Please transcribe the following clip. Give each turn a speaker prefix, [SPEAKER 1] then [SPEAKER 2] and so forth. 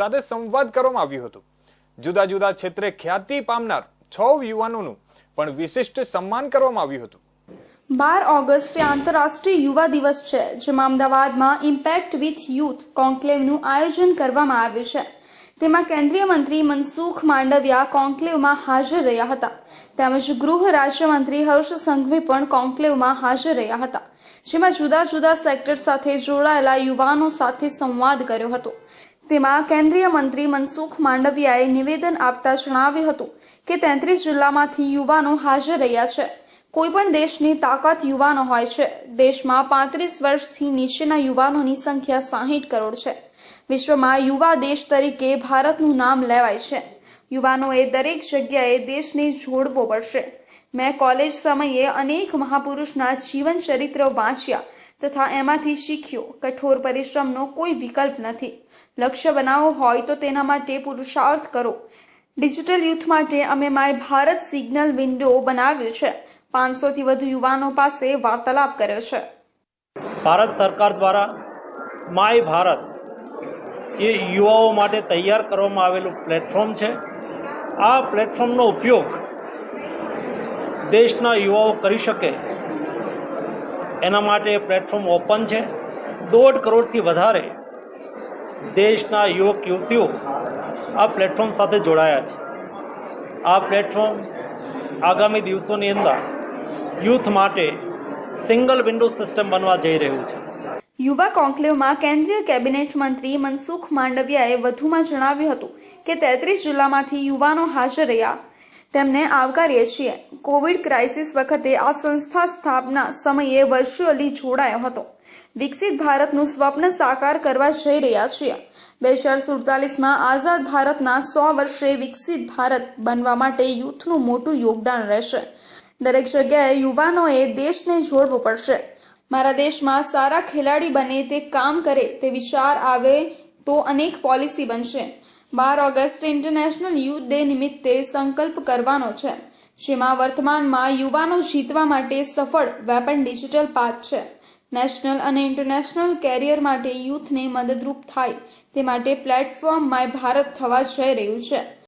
[SPEAKER 1] સાથે સંવાદ કરવામાં આવ્યું હતું. જુદા જુદા ક્ષેત્રે ખ્યાતિ પામનાર છ યુવાનોનું પણ વિશિષ્ટ સન્માન કરવામાં આવ્યું હતું.
[SPEAKER 2] બાર ઓગસ્ટે આંતરરાષ્ટ્રીય યુવા દિવસ છે, જેમાં અમદાવાદમાં ઇમ્પેક્ટ વિથ યુથ કોન્ક્લેવનું આયોજન કરવામાં આવ્યું છે. તેમાં કેન્દ્રીય મંત્રી મનસુખ માંડવિયા કોન્ક્લેવમાં હાજર રહ્યા હતા. તેમજ ગૃહ રાજ્યમંત્રી હર્ષ સંઘવી પણ કોન્ક્લેવમાં હાજર રહ્યા હતા, જેમાં જુદા જુદા સેક્ટર સાથે જોડાયેલા યુવાનો સાથે સંવાદ કર્યો હતો. તેમાં કેન્દ્રીય મંત્રી મનસુખ માંડવિયાએ નિવેદન આપતા જણાવ્યું હતું કે તેત્રીસ જિલ્લામાંથી યુવાનો હાજર રહ્યા છે. કોઈ પણ દેશની તાકાત યુવાનો હોય છે. દેશમાં પાંત્રીસ વર્ષથી નીચેના યુવાનોની સંખ્યા સાહીઠ કરોડ છે. વિશ્વમાં યુવા દેશ તરીકે ભારતનું નામ લેવાય છે. યુવાનોએ દરેક જગ્યાએ દેશને જોડવો પડશે. મેં કોલેજ સમયે અનેક મહાપુરુષના જીવન ચરિત્ર વાંચ્યા. તથા એમાંથી શીખ્યો કઠોર પરિશ્રમનો કોઈ વિકલ્પ નથી. લક્ષ્ય બનાવવો હોય તો તેના માટે પુરુષાર્થ કરો. ડિજિટલ યુથ માટે અમે માય ભારત સિગ્નલ વિન્ડો બનાવ્યું છે. પાંચસોથી વધુ યુવાનો પાસે વાર્તાલાપ કર્યો છે.
[SPEAKER 3] ભારત સરકાર દ્વારા માય ભારત એ યુવાઓ માટે તૈયાર કરવામાં આવેલું પ્લેટફોર્મ છે. આ પ્લેટફોર્મનો ઉપયોગ દેશના યુવાઓ કરી શકે એના માટે પ્લેટફોર્મ ઓપન છે. દોઢ કરોડથી વધારે દેશના યુવક, યુવતીઓ આ પ્લેટફોર્મ સાથે જોડાયા છે. આ પ્લેટફોર્મ આગામી દિવસોની અંદર યુથ માટે સિંગલ વિન્ડો સિસ્ટમ બનવા જઈ રહ્યું છે.
[SPEAKER 2] યુવા કોન્ક્લેવમાં કેન્દ્રીય કેબિનેટ મંત્રી મનસુખ માંડવિયાએ વધુમાં જણાવ્યું હતું કે તેત્રીસ જિલ્લામાંથી યુવાનો હાજર રહ્યા. તેમને આવકારીએ છીએ. કોવિડ ક્રાઇસિસ વખતે આ સંસ્થા સ્થાપના સમયે વર્ચ્યુઅલી જોડાયો હતો. વિકસિત ભારતનું સ્વપ્ન સાકાર કરવા જઈ રહ્યા છીએ. બે હજાર સુડતાલીસમાં આઝાદ ભારતના સો વર્ષે વિકસિત ભારત બનવા માટે યુથનું મોટું યોગદાન રહેશે. દરેક જગ્યાએ યુવાનોએ દેશને જોડવું પડશે. મારા દેશમાં સારા ખેલાડી બને તે કામ કરે તે વિચાર આવે તો અનેક પોલિસી બનશે. બાર ઓગસ્ટ ઇન્ટરનેશનલ યુથ ડે નિમિત્તે સંકલ્પ કરવાનો છે. જેમાં વર્તમાનમાં યુવાનો જીતવા માટે સફળ વેપન ડિજિટલ પાથ છે. નેશનલ અને ઇન્ટરનેશનલ કેરિયર માટે યુથને મદદરૂપ થાય તે માટે પ્લેટફોર્મ માય ભારત થવા જઈ રહ્યું છે.